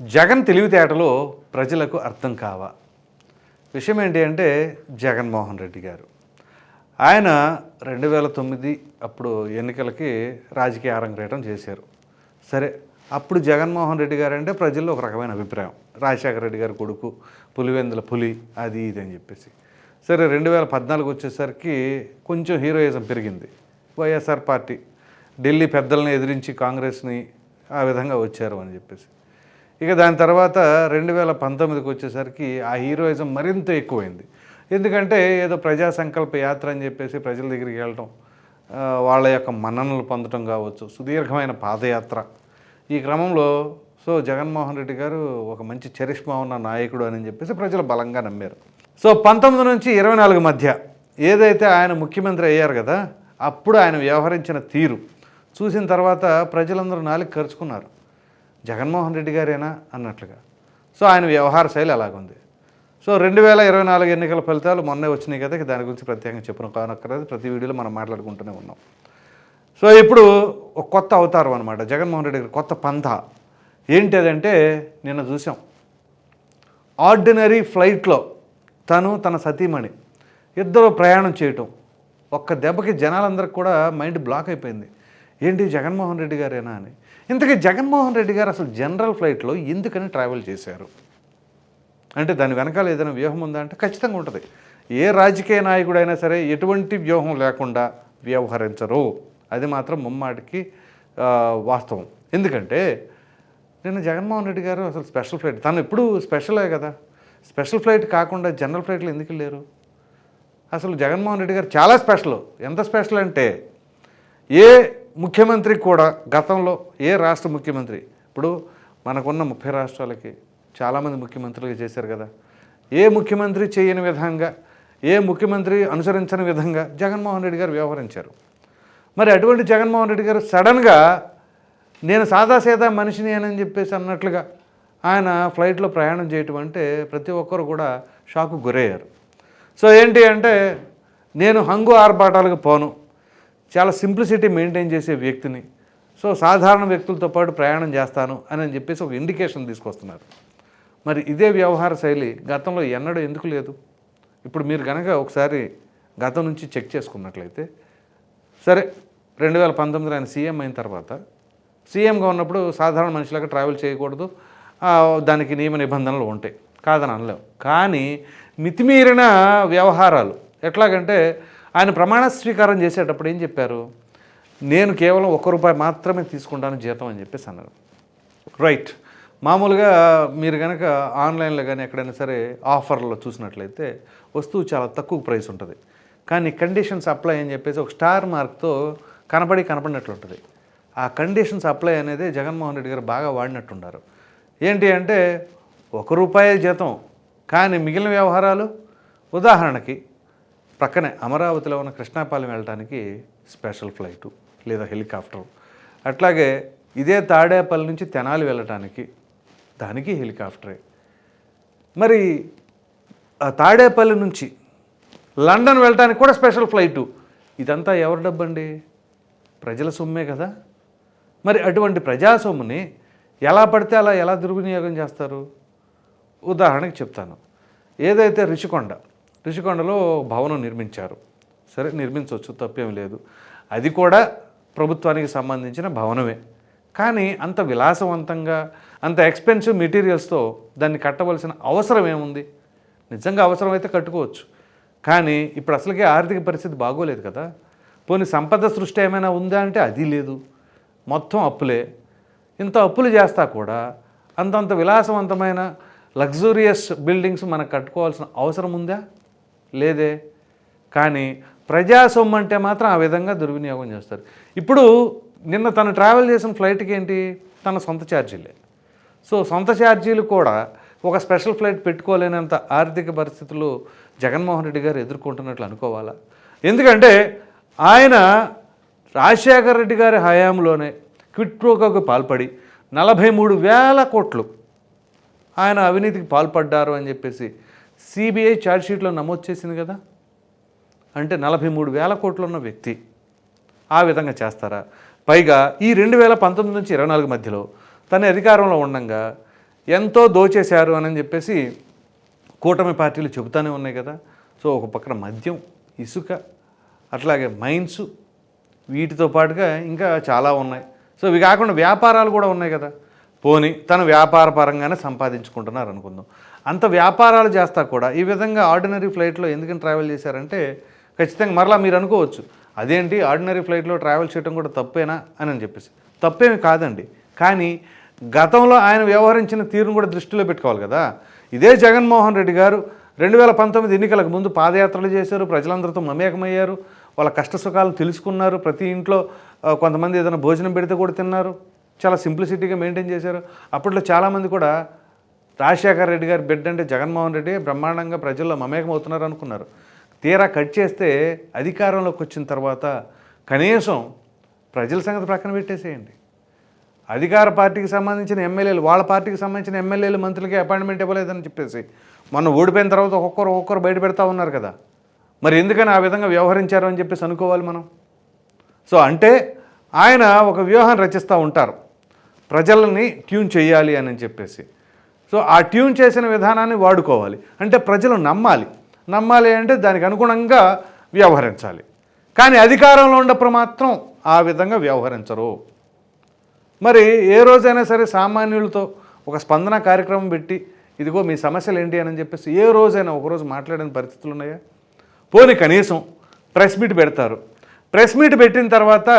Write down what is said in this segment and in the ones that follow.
జగన్ తెలివితేటలో ప్రజలకు అర్థం కావా. విషయం ఏంటి అంటే జగన్మోహన్ రెడ్డి గారు. ఆయన రెండు వేల తొమ్మిది అప్పుడు ఎన్నికలకి రాజకీయ అరంగేటం చేశారు. సరే అప్పుడు జగన్మోహన్ రెడ్డి గారు అంటే ప్రజల్లో ఒక రకమైన అభిప్రాయం. రాజశేఖర రెడ్డి గారి కొడుకు పులివెందుల పులి అది ఇది అని చెప్పేసి. సరే రెండు వేల పద్నాలుగు వచ్చేసరికి కొంచెం హీరోయిజం పెరిగింది. వైఎస్ఆర్ పార్టీ ఢిల్లీ పెద్దలను ఎదిరించి కాంగ్రెస్ని ఆ విధంగా వచ్చారు అని చెప్పేసి. ఇక దాని తర్వాత రెండు వేల పంతొమ్మిదికి వచ్చేసరికి ఆ హీరోయిజం మరింత ఎక్కువైంది. ఎందుకంటే ఏదో ప్రజా సంకల్ప యాత్ర అని చెప్పేసి ప్రజల దగ్గరికి వెళ్ళటం వాళ్ళ యొక్క మన్ననలు పొందటం కావచ్చు సుదీర్ఘమైన పాదయాత్ర. ఈ క్రమంలో సో జగన్మోహన్ రెడ్డి గారు ఒక మంచి చరిష్మా ఉన్న నాయకుడు అని చెప్పేసి ప్రజలు బలంగా నమ్మారు. సో పంతొమ్మిది నుంచి ఇరవై నాలుగు మధ్య ఏదైతే ఆయన ముఖ్యమంత్రి అయ్యారు కదా అప్పుడు ఆయన వ్యవహరించిన తీరు చూసిన తర్వాత ప్రజలందరూ నాలుగు ఖర్చుకున్నారు జగన్మోహన్ రెడ్డి గారేనా అన్నట్లుగా. సో ఆయన వ్యవహార శైలి అలాగుంది. సో రెండు వేల ఇరవై నాలుగు ఎన్నికల ఫలితాలు మొన్నే వచ్చినాయి కదా దాని గురించి ప్రత్యేకంగా చెప్పిన కానక్కర్లేదు. ప్రతి వీడియోలో మనం మాట్లాడుకుంటూనే ఉన్నాం. సో ఇప్పుడు ఒక కొత్త అవతారం అనమాట జగన్మోహన్ రెడ్డి గారి కొత్త పంథ. ఏంటి అదంటే నిన్న చూసాం. ఆర్డినరీ ఫ్లైట్లో తను తన సతీమణి ఇద్దరు ప్రయాణం చేయటం. ఒక్క దెబ్బకి జనాలందరికి కూడా మైండ్ బ్లాక్ అయిపోయింది. ఏంటి జగన్మోహన్ రెడ్డి గారేనా అని. ఇంతకీ జగన్మోహన్ రెడ్డి గారు అసలు జనరల్ ఫ్లైట్లో ఎందుకని ట్రావెల్ చేశారు? అంటే దాని వెనకాల ఏదైనా వ్యూహం ఉందా అంటే ఖచ్చితంగా ఉంటుంది. ఏ రాజకీయ నాయకుడైనా సరే ఎటువంటి వ్యూహం లేకుండా వ్యవహరించరు. అది మాత్రం ముమ్మాటికి వాస్తవం. ఎందుకంటే నిన్న జగన్మోహన్ రెడ్డి గారు అసలు స్పెషల్ ఫ్లైట్ తను ఎప్పుడు స్పెషలే కదా. స్పెషల్ ఫ్లైట్ కాకుండా జనరల్ ఫ్లైట్లు ఎందుకు వెళ్ళారు? అసలు జగన్మోహన్ రెడ్డి గారు చాలా స్పెషల్. ఎంత స్పెషల్ అంటే ఏ ముఖ్యమంత్రి కూడా గతంలో ఏ రాష్ట్ర ముఖ్యమంత్రి? ఇప్పుడు మనకున్న ముప్పై రాష్ట్రాలకి చాలామంది ముఖ్యమంత్రులుగా చేశారు కదా. ఏ ముఖ్యమంత్రి చేయని విధంగా ఏ ముఖ్యమంత్రి అనుసరించని విధంగా జగన్మోహన్ రెడ్డి గారు వ్యవహరించారు. మరి అటువంటి జగన్మోహన్ రెడ్డి గారు సడన్గా నేను సాదాసీదా మనిషిని అని చెప్పేసి అన్నట్లుగా ఆయన ఫ్లైట్లో ప్రయాణం చేయటం అంటే ప్రతి ఒక్కరు కూడా షాకు గురయ్యారు. సో ఏంటి అంటే నేను హంగు ఆర్భాటాలకు పోను. చాలా సింప్లిసిటీ మెయింటైన్ చేసే వ్యక్తిని. సో సాధారణ వ్యక్తులతో పాటు ప్రయాణం చేస్తాను అని అని చెప్పేసి ఒక ఇండికేషన్ తీసుకొస్తున్నారు. మరి ఇదే వ్యవహార శైలి గతంలో ఎన్నడూ ఎందుకు లేదు? ఇప్పుడు మీరు కనుక ఒకసారి గతం నుంచి చెక్ చేసుకున్నట్లయితే సరే రెండు వేల పంతొమ్మిదిలో ఆయన సీఎం అయిన తర్వాత సీఎంగా ఉన్నప్పుడు సాధారణ మనుషులకు ట్రావెల్ చేయకూడదు. దానికి నియమ నిబంధనలు ఉంటాయి. కాదని అనలేము కానీ మితిమీరిన వ్యవహారాలు ఎట్లాగంటే ఆయన ప్రమాణ స్వీకారం చేసేటప్పుడు ఏం చెప్పారు? నేను కేవలం ఒక్క రూపాయి మాత్రమే తీసుకుంటాను జీతం అని చెప్పేసి అన్నారు. రైట్ మామూలుగా మీరు కనుక ఆన్లైన్లో కానీ ఎక్కడైనా సరే ఆఫర్లో చూసినట్లయితే వస్తువు చాలా తక్కువ ప్రైస్ ఉంటుంది. కానీ కండిషన్స్ అప్లై అని చెప్పేసి ఒక స్టార్ మార్క్తో కనపడి కనపడినట్లు ఉంటుంది. ఆ కండిషన్స్ అప్లై అనేది జగన్మోహన్ రెడ్డి గారు బాగా వాడినట్టున్నారు ఏంటి అంటే ఒక రూపాయే జీతం. కానీ మిగిలిన వ్యవహారాలు? ఉదాహరణకి ప్రక్కనే అమరావతిలో ఉన్న కృష్ణాపాలెం వెళ్ళడానికి స్పెషల్ ఫ్లైటు లేదా హెలికాప్టర్. అట్లాగే ఇదే తాడేపల్లి నుంచి తెనాలి వెళ్ళటానికి దానికి హెలికాప్టరే. మరి ఆ తాడేపల్లి నుంచి లండన్ వెళ్ళటానికి కూడా స్పెషల్ ఫ్లైటు. ఇదంతా ఎవరి డబ్బండి? ప్రజల సొమ్మే కదా. మరి అటువంటి ప్రజా సొమ్ముని ఎలా పడితే అలా ఎలా దుర్వినియోగం చేస్తారు? ఉదాహరణకి చెప్తాను. ఏదైతే రిషికొండ రిషికొండలో భవనం నిర్మించారు. సరే నిర్మించవచ్చు తప్పేం లేదు. అది కూడా ప్రభుత్వానికి సంబంధించిన భవనమే. కానీ అంత విలాసవంతంగా అంత ఎక్స్పెన్సివ్ మెటీరియల్స్తో దాన్ని కట్టవలసిన అవసరం ఏముంది? నిజంగా అవసరమైతే కట్టుకోవచ్చు. కానీ ఇప్పుడు అసలుకే ఆర్థిక పరిస్థితి బాగోలేదు కదా. పోనీ సంపద సృష్టి ఏమైనా ఉందా అంటే అది లేదు. మొత్తం అప్పులే. ఇంత అప్పులు చేస్తా కూడా అంతంత విలాసవంతమైన లగ్జూరియస్ బిల్డింగ్స్ మనకు కట్టుకోవాల్సిన అవసరం ఉందా? లేదే? కానీ ప్రజా సొమ్ము అంటే మాత్రం ఆ విధంగా దుర్వినియోగం చేస్తారు. ఇప్పుడు నిన్న తను ట్రావెల్ చేసిన ఫ్లైట్కి ఏంటి? తన సొంత ఛార్జీలే. సో సొంత ఛార్జీలు కూడా ఒక స్పెషల్ ఫ్లైట్ పెట్టుకోలేనంత ఆర్థిక పరిస్థితులు జగన్మోహన్ రెడ్డి గారు ఎదుర్కొంటున్నట్లు అనుకోవాలా? ఎందుకంటే ఆయన రాజశేఖర రెడ్డి గారి హయాంలోనే క్విట్ ప్రోకోకు పాల్పడి నలభై మూడు వేల కోట్లు ఆయన అవినీతికి పాల్పడ్డారు అని చెప్పేసి సిబిఐ ఛార్జ్షీట్లో నమోదు చేసింది కదా? అంటే నలభై మూడు వేల కోట్లు ఉన్న వ్యక్తి ఆ విధంగా చేస్తారా? పైగా ఈ రెండు వేల పంతొమ్మిది నుంచి ఇరవై నాలుగు మధ్యలో తన అధికారంలో ఉండగా ఎంతో దోచేశారు అని చెప్పేసి కూటమి పార్టీలు చెబుతానే ఉన్నాయి కదా. సో ఒక పక్కన మద్యం ఇసుక అట్లాగే మైన్స్ వీటితో పాటుగా ఇంకా చాలా ఉన్నాయి. సో ఇవి కాకుండా వ్యాపారాలు కూడా ఉన్నాయి కదా. పోని తను వ్యాపార పరంగానే సంపాదించుకుంటున్నారు అనుకుందాం. అంత వ్యాపారాలు చేస్తా కూడా ఈ విధంగా ఆర్డినరీ ఫ్లైట్లో ఎందుకని ట్రావెల్ చేశారంటే ఖచ్చితంగా మరలా మీరు అనుకోవచ్చు అదేంటి ఆర్డినరీ ఫ్లైట్లో ట్రావెల్ చేయడం కూడా తప్పేనా? అని అని చెప్పేసి. తప్పేమి కాదండి. కానీ గతంలో ఆయన వ్యవహరించిన తీరును కూడా దృష్టిలో పెట్టుకోవాలి కదా. ఇదే జగన్మోహన్ రెడ్డి గారు రెండు వేల పంతొమ్మిది ఎన్నికలకు ముందు పాదయాత్రలు చేశారు ప్రజలందరితో మమేకమయ్యారు వాళ్ళ కష్ట సుఖాలు తెలుసుకున్నారు ప్రతి ఇంట్లో కొంతమంది ఏదైనా భోజనం పెడితే కూడా తిన్నారు చాలా సింప్లిసిటీగా మెయింటైన్ చేశారు. అప్పట్లో చాలామంది కూడా రాజశేఖర రెడ్డి గారి బిడ్డ అంటే జగన్మోహన్ రెడ్డి బ్రహ్మాండంగా ప్రజల్లో మమేకం అవుతున్నారు అనుకున్నారు. తీరా కట్ చేస్తే అధికారంలోకి వచ్చిన తర్వాత కనీసం ప్రజల సంగతి ప్రక్కన పెట్టేసేయండి. అధికార పార్టీకి సంబంధించిన ఎమ్మెల్యేలు వాళ్ళ పార్టీకి సంబంధించిన ఎమ్మెల్యేలు మంత్రులకి అపాయింట్మెంట్ ఇవ్వలేదని చెప్పేసి మొన్న ఓడిపోయిన తర్వాత ఒక్కొక్కరు ఒక్కొక్కరు బయట పెడతా ఉన్నారు కదా. మరి ఎందుకని ఆ విధంగా వ్యవహరించారు అని చెప్పేసి అనుకోవాలి మనం? సో అంటే ఆయన ఒక వ్యూహం రచిస్తూ ఉంటారు. ప్రజలని ట్యూన్ చేయాలి అని చెప్పేసి. సో ఆ ట్యూన్ చేసిన విధానాన్ని వాడుకోవాలి. అంటే ప్రజలు నమ్మాలి. నమ్మాలి అంటే దానికి అనుగుణంగా వ్యవహరించాలి. కానీ అధికారంలో ఉన్నప్పుడు మాత్రం ఆ విధంగా వ్యవహరించరు. మరి ఏ రోజైనా సరే సామాన్యులతో ఒక స్పందన కార్యక్రమం పెట్టి ఇదిగో మీ సమస్యలు ఏంటి అని చెప్పేసి ఏ రోజైనా ఒకరోజు మాట్లాడిన పరిస్థితులు ఉన్నాయా? పోనీ కనీసం ప్రెస్ మీట్ పెడతారు. ప్రెస్ మీట్ పెట్టిన తర్వాత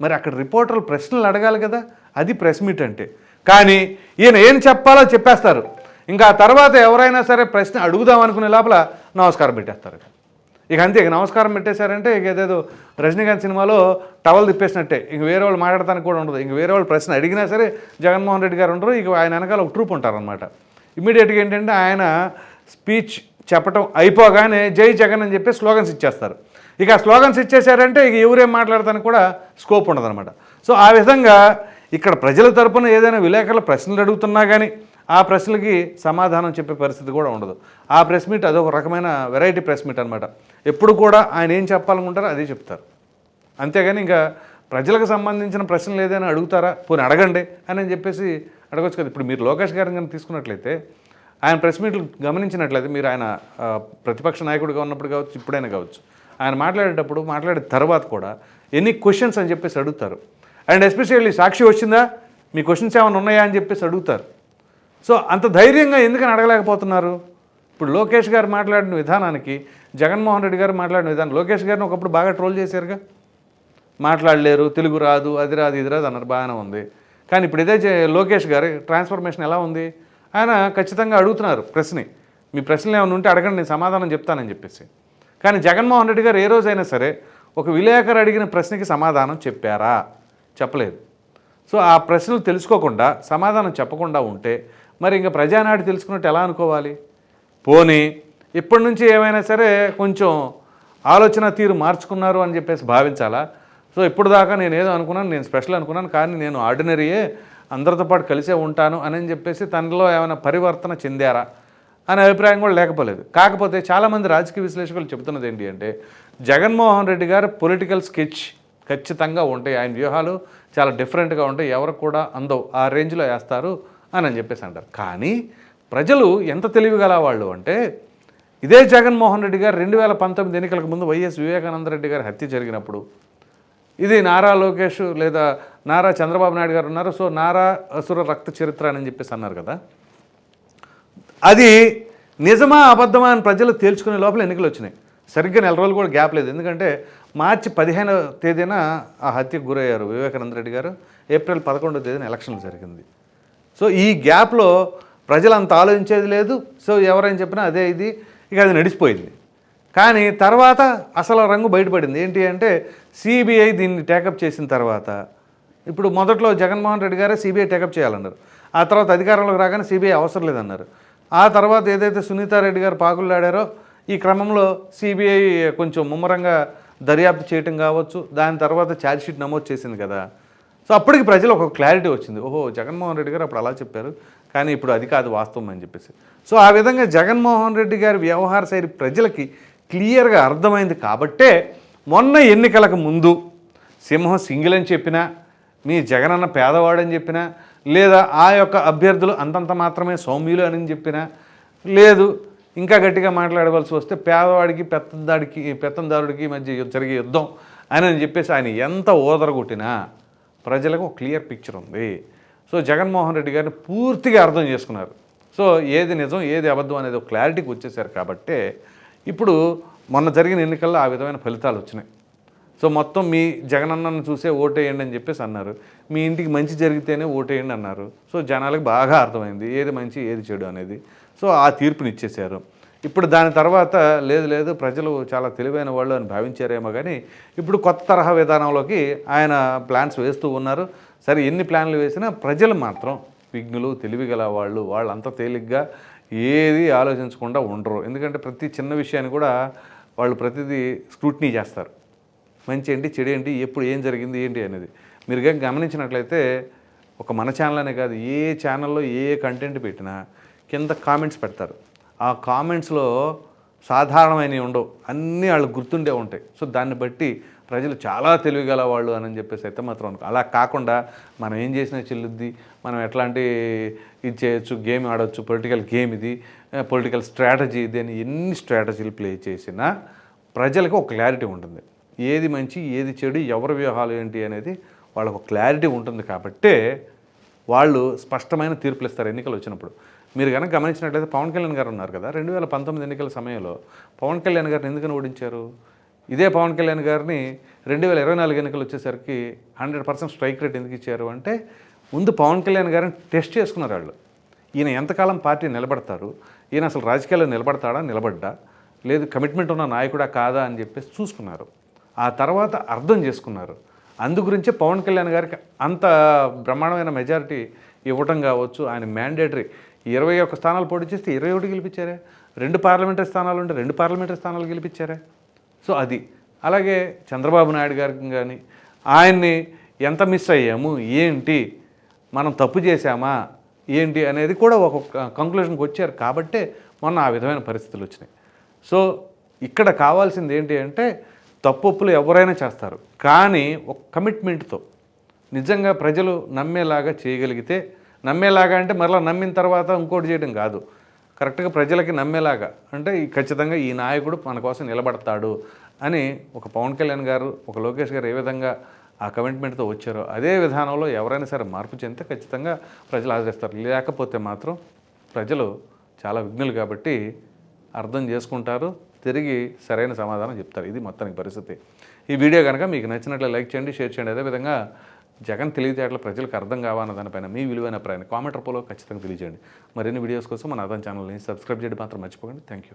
మరి అక్కడ రిపోర్టర్లు ప్రశ్నలు అడగాలి కదా? అది ప్రెస్ మీట్ అంటే. కానీ ఈయన ఏం చెప్పాలో చెప్పేస్తారు. ఇంకా తర్వాత ఎవరైనా సరే ప్రశ్న అడుగుదాం అనుకునే లోపల నమస్కారం పెట్టేస్తారు. ఇక అంతే ఇక నమస్కారం పెట్టేశారంటే ఇక ఏదేదో రజనీకాంత్ సినిమాలో టవల్ తిప్పేసినట్టే. ఇంక వేరే వాళ్ళు మాట్లాడటానికి కూడా ఉండదు. ఇంక వేరే వాళ్ళు ప్రశ్న అడిగినా సరే జగన్మోహన్ రెడ్డి గారు ఉండరు. ఇక ఆయన వెనకాల ఒక ట్రూప్ ఉంటారనమాట ఇమీడియట్గా ఏంటంటే ఆయన స్పీచ్ చెప్పటం అయిపోగానే జై జగన్ అని చెప్పి స్లోగన్స్ ఇచ్చేస్తారు. ఇక ఆ స్లోగన్స్ ఇచ్చేసారంటే ఇక ఎవరేం మాట్లాడటానికి కూడా స్కోప్ ఉండదన్నమాట. సో ఆ విధంగా ఇక్కడ ప్రజల తరపున ఏదైనా విలేకరుల ప్రశ్నలు అడుగుతున్నా కానీ ఆ ప్రశ్నలకి సమాధానం చెప్పే పరిస్థితి కూడా ఉండదు. ఆ ప్రెస్ మీట్ అదొక రకమైన వెరైటీ ప్రెస్ మీట్ అనమాట ఎప్పుడు కూడా ఆయన ఏం చెప్పాలనుకుంటారో అదే చెప్తారు. అంతేగాని ఇంకా ప్రజలకు సంబంధించిన ప్రశ్నలు ఏదైనా అడుగుతారా? పోనీ అడగండి అని అని చెప్పేసి అడగవచ్చు కదా. ఇప్పుడు మీరు లోకేష్ గారిని కనుక తీసుకున్నట్లయితే ఆయన ప్రెస్ మీట్లు గమనించినట్లయితే మీరు ఆయన ప్రతిపక్ష నాయకుడిగా ఉన్నప్పుడు కావచ్చు ఇప్పుడైనా కావచ్చు ఆయన మాట్లాడేటప్పుడు మాట్లాడిన తర్వాత కూడా ఎన్ని క్వశ్చన్స్ అని చెప్పేసి అడుగుతారు. అండ్ ఎస్పెషల్లీ సాక్షి వచ్చిందా? మీ క్వశ్చన్స్ ఏమైనా ఉన్నాయా అని చెప్పేసి అడుగుతారు. సో అంత ధైర్యంగా ఎందుకని అడగలేకపోతున్నారు? ఇప్పుడు లోకేష్ గారు మాట్లాడిన విధానానికి జగన్మోహన్ రెడ్డి గారు మాట్లాడిన విధానం లోకేష్ గారిని ఒకప్పుడు బాగా ట్రోల్ చేశారుగా? మాట్లాడలేరు తెలుగు రాదు అది రాదు ఇది రాదు అన్నారు బాగానే ఉంది. కానీ ఇప్పుడు ఇదే చే- లోకేష్ గారి ట్రాన్స్ఫర్మేషన్ ఎలా ఉంది? ఆయన ఖచ్చితంగా అడుగుతున్నారు ప్రశ్ని. మీ ప్రశ్నలు ఏమైనా ఉంటే అడగండి నేను సమాధానం చెప్తానని చెప్పేసి. కానీ జగన్మోహన్ రెడ్డి గారు ఏ రోజైనా సరే ఒక విలేకరు అడిగిన ప్రశ్నకి సమాధానం చెప్పారా? చెప్పలేదు. సో ఆ ప్రశ్నలు తెలుసుకోకుండా సమాధానం చెప్పకుండా ఉంటే మరి ఇంకా ప్రజానాడు తెలుసుకున్నట్టు ఎలా అనుకోవాలి? పోనీ ఇప్పటి నుంచి ఏమైనా సరే కొంచెం ఆలోచన తీరు మార్చుకున్నారు అని చెప్పేసి భావించాలా? సో ఇప్పుడు దాకా నేను ఏదో అనుకున్నాను నేను స్పెషల్ అనుకున్నాను కానీ నేను ఆర్డినరీయే అందరితో పాటు కలిసే ఉంటాను అని చెప్పేసి తనలో ఏమైనా పరివర్తన చెందారా? అనే అభిప్రాయం కూడా లేకపోలేదు. కాకపోతే చాలామంది రాజకీయ విశ్లేషకులు చెబుతున్నది ఏంటి అంటే జగన్మోహన్ రెడ్డి గారు పొలిటికల్ స్కెచ్ ఖచ్చితంగా ఉంటాయి. ఆయన వ్యూహాలు చాలా డిఫరెంట్గా ఉంటాయి. ఎవరికి కూడా అందవు. ఆ రేంజ్లో వేస్తారు అని అని చెప్పేసి అంటారు. కానీ ప్రజలు ఎంత తెలివిగల వాళ్ళు అంటే ఇదే జగన్మోహన్ రెడ్డి గారు రెండు వేల పంతొమ్మిది ఎన్నికలకు ముందు వైఎస్ వివేకానంద రెడ్డి గారి హత్య జరిగినప్పుడు ఇది నారా లోకేష్ లేదా నారా చంద్రబాబు నాయుడు గారు ఉన్నారు. సో నారా అసుర రక్త చరిత్ర అని చెప్పేసి అన్నారు కదా. అది నిజమా అబద్ధమా అని ప్రజలు తేల్చుకునే లోపల ఎన్నికలు వచ్చినాయి. సరిగ్గా నెల రోజులు కూడా గ్యాప్ లేదు. ఎందుకంటే మార్చి పదిహేనవ తేదీన ఆ హత్యకు గురయ్యారు వివేకానంద రెడ్డి గారు. ఏప్రిల్ పదకొండవ తేదీన ఎలక్షన్ జరిగింది. సో ఈ గ్యాప్లో ప్రజలు అంత ఆలోచించేది లేదు. సో ఎవరైనా చెప్పినా అదే ఇది ఇక అది నడిచిపోయింది. కానీ తర్వాత అసలు రంగు బయటపడింది. ఏంటి అంటే సిబిఐ దీన్ని టేకప్ చేసిన తర్వాత ఇప్పుడు మొదట్లో జగన్మోహన్ రెడ్డి గారే సిబిఐ టేకప్ చేయాలన్నారు. ఆ తర్వాత అధికారంలోకి రాగానే సిబిఐ అవసరం లేదన్నారు. ఆ తర్వాత ఏదైతే సునీతారెడ్డి గారు పాకులాడారో ఈ క్రమంలో సిబిఐ కొంచెం ముమ్మరంగా దర్యాప్తు చేయటం కావచ్చు. దాని తర్వాత ఛార్జ్షీట్ నమోదు చేసింది కదా. సో అప్పటికి ప్రజలు ఒక క్లారిటీ వచ్చింది. ఓహో జగన్మోహన్ రెడ్డి గారు అప్పుడు అలా చెప్పారు. కానీ ఇప్పుడు అది కాదు వాస్తవం అని చెప్పేసి. సో ఆ విధంగా జగన్మోహన్ రెడ్డి గారి వ్యవహార శైలి ప్రజలకి క్లియర్గా అర్థమైంది కాబట్టే మొన్న ఎన్నికలకు ముందు సింహం సింగిల్ అని చెప్పినా మీ జగనన్న పేదవాడని చెప్పినా లేదా ఆ యొక్క అభ్యర్థులు అంతంత మాత్రమే సౌమ్యులు అని చెప్పినా లేదు ఇంకా గట్టిగా మాట్లాడవలసి వస్తే పేదవాడికి పెత్తందాడికి పెత్తందారుడికి మధ్య జరిగే యుద్ధం అని అని చెప్పేసి ఆయన ఎంత ఓదరగొట్టినా ప్రజలకు ఒక క్లియర్ పిక్చర్ ఉంది. సో జగన్మోహన్ రెడ్డి గారిని పూర్తిగా అర్థం చేసుకున్నారు. సో ఏది నిజం ఏది అబద్ధం అనేది ఒక క్లారిటీకి వచ్చేసారు కాబట్టే ఇప్పుడు మొన్న జరిగిన ఎన్నికల్లో ఆ విధమైన ఫలితాలు వచ్చినాయి. సో మొత్తం మీ జగనన్నను చూసే ఓటేయండి అని చెప్పేసి అన్నారు. మీ ఇంటికి మంచి జరిగితేనే ఓటేయండి అన్నారు. సో జనాలకు బాగా అర్థమైంది. ఏది మంచి ఏది చెడు అనేది. సో ఆ తీర్పుని ఇచ్చేశారు ఇప్పుడు దాని తర్వాత లేదు లేదు ప్రజలు చాలా తెలివైన వాళ్ళు అని భావించారేమో కానీ ఇప్పుడు కొత్త తరహా విధానంలోకి ఆయన ప్లాన్స్ వేస్తూ ఉన్నారు. సరే ఎన్ని ప్లాన్లు వేసినా ప్రజలు మాత్రం విఘ్నులు తెలివిగల వాళ్ళు వాళ్ళంత తేలిగ్గా ఏది ఆలోచించకుండా ఉండరు. ఎందుకంటే ప్రతి చిన్న విషయాన్ని కూడా వాళ్ళు ప్రతిదీ స్క్రూటినీ చేస్తారు. మంచి ఏంటి చెడు ఏంటి ఎప్పుడు ఏం జరిగింది ఏంటి అనేది. మీరు కానీ గమనించినట్లయితే ఒక మన ఛానల్ అనే కాదు ఏ ఛానల్లో ఏ కంటెంట్ పెట్టినా కింద కామెంట్స్ పెడతారు. ఆ కామెంట్స్లో సాధారణమైనవి ఉండవు. అన్నీ వాళ్ళు గుర్తుండే ఉంటాయి. సో దాన్ని బట్టి ప్రజలు చాలా తెలివిగల వాళ్ళు అని చెప్పేసి అయితే మాత్రం అనుకో అలా కాకుండా మనం ఏం చేసినా చెల్లుద్ది. మనం ఎట్లాంటి ఇది చేయొచ్చు గేమ్ ఆడవచ్చు పొలిటికల్ గేమ్ ఇది పొలిటికల్ స్ట్రాటజీ ఇది అని ఎన్ని స్ట్రాటజీలు ప్లే చేసినా ప్రజలకు ఒక క్లారిటీ ఉంటుంది. ఏది మంచి ఏది చెడు ఎవరి వ్యూహాలు ఏంటి అనేది వాళ్ళకు ఒక క్లారిటీ ఉంటుంది కాబట్టే వాళ్ళు స్పష్టమైన తీర్పులు ఇస్తారు ఎన్నికలు వచ్చినప్పుడు. మీరు కనుక గమనించినట్లయితే పవన్ కళ్యాణ్ గారు ఉన్నారు కదా రెండు వేల పంతొమ్మిది ఎన్నికల సమయంలో పవన్ కళ్యాణ్ గారిని ఎందుకని ఓడించారు? ఇదే పవన్ కళ్యాణ్ గారిని రెండు వేల ఇరవై నాలుగు ఎన్నికలు వచ్చేసరికి హండ్రెడ్ పర్సెంట్ స్ట్రైక్ రేట్ ఎందుకు ఇచ్చారు అంటే ముందు పవన్ కళ్యాణ్ గారిని టెస్ట్ చేసుకున్నారు వాళ్ళు. ఈయన ఎంతకాలం పార్టీ నిలబడతారు? ఈయన అసలు రాజకీయాల్లో నిలబడతాడా నిలబడ్డా? లేదు కమిట్మెంట్ ఉన్న నాయకుడా కాదా అని చెప్పేసి చూసుకున్నారు. ఆ తర్వాత అర్థం చేసుకున్నారు. అందుగురించే పవన్ కళ్యాణ్ గారికి అంత బ్రహ్మాండమైన మెజారిటీ ఇవ్వటం కావచ్చు ఆయన మ్యాండేటరీ ఇరవై ఒక్క స్థానాలు పోటీ చేస్తే ఇరవై ఒకటి గెలిపించారే? రెండు పార్లమెంటరీ స్థానాలు ఉంటే రెండు పార్లమెంటరీ స్థానాలు గెలిపించారే? సో అది. అలాగే చంద్రబాబు నాయుడు గారికి కానీ ఆయన్ని ఎంత మిస్ అయ్యాము? ఏంటి? మనం తప్పు చేశామా? ఏంటి అనేది కూడా ఒక కంక్లూషన్కి వచ్చారు. కాబట్టే మొన్న ఆ విధమైన పరిస్థితులు వచ్చినాయి. సో ఇక్కడ కావాల్సింది ఏంటి అంటే తప్పులు ఎవరైనా చేస్తారు. కానీ ఒక కమిట్మెంట్తో నిజంగా ప్రజలు నమ్మేలాగా చేయగలిగితే నమ్మేలాగా అంటే మరలా నమ్మిన తర్వాత ఇంకోటి చేయడం కాదు. కరెక్ట్గా ప్రజలకి నమ్మేలాగా అంటే ఖచ్చితంగా ఈ నాయకుడు మన కోసం నిలబడతాడు అని ఒక పవన్ కళ్యాణ్ గారు ఒక లోకేష్ గారు ఏ విధంగా ఆ కమిట్మెంట్తో వచ్చారో అదే విధానంలో ఎవరైనా సరే మార్పు చెందితే ఖచ్చితంగా ప్రజలు ఆదరిస్తారు. లేకపోతే మాత్రం ప్రజలు చాలా విఘ్నులు కాబట్టి అర్థం చేసుకుంటారు తిరిగి సరైన సమాధానం చెప్తారు. ఇది మొత్తానికి పరిస్థితి. ఈ వీడియో కనుక మీకు నచ్చినట్లు లైక్ చేయండి షేర్ చేయండి. అదేవిధంగా జగన్ తెలివితేటలు ప్రజలకు అర్థం కావాలన్న దానిపైన మీ విలువైన ప్రయాణం కామెంట్ రూపంలో ఖచ్చితంగా తెలియజేయండి. మరిన్ని వీడియోస్ కోసం మన అదన ఛానల్ని సబ్స్క్రైబ్ చేయడం మాత్రం మర్చిపోకండి. Thank you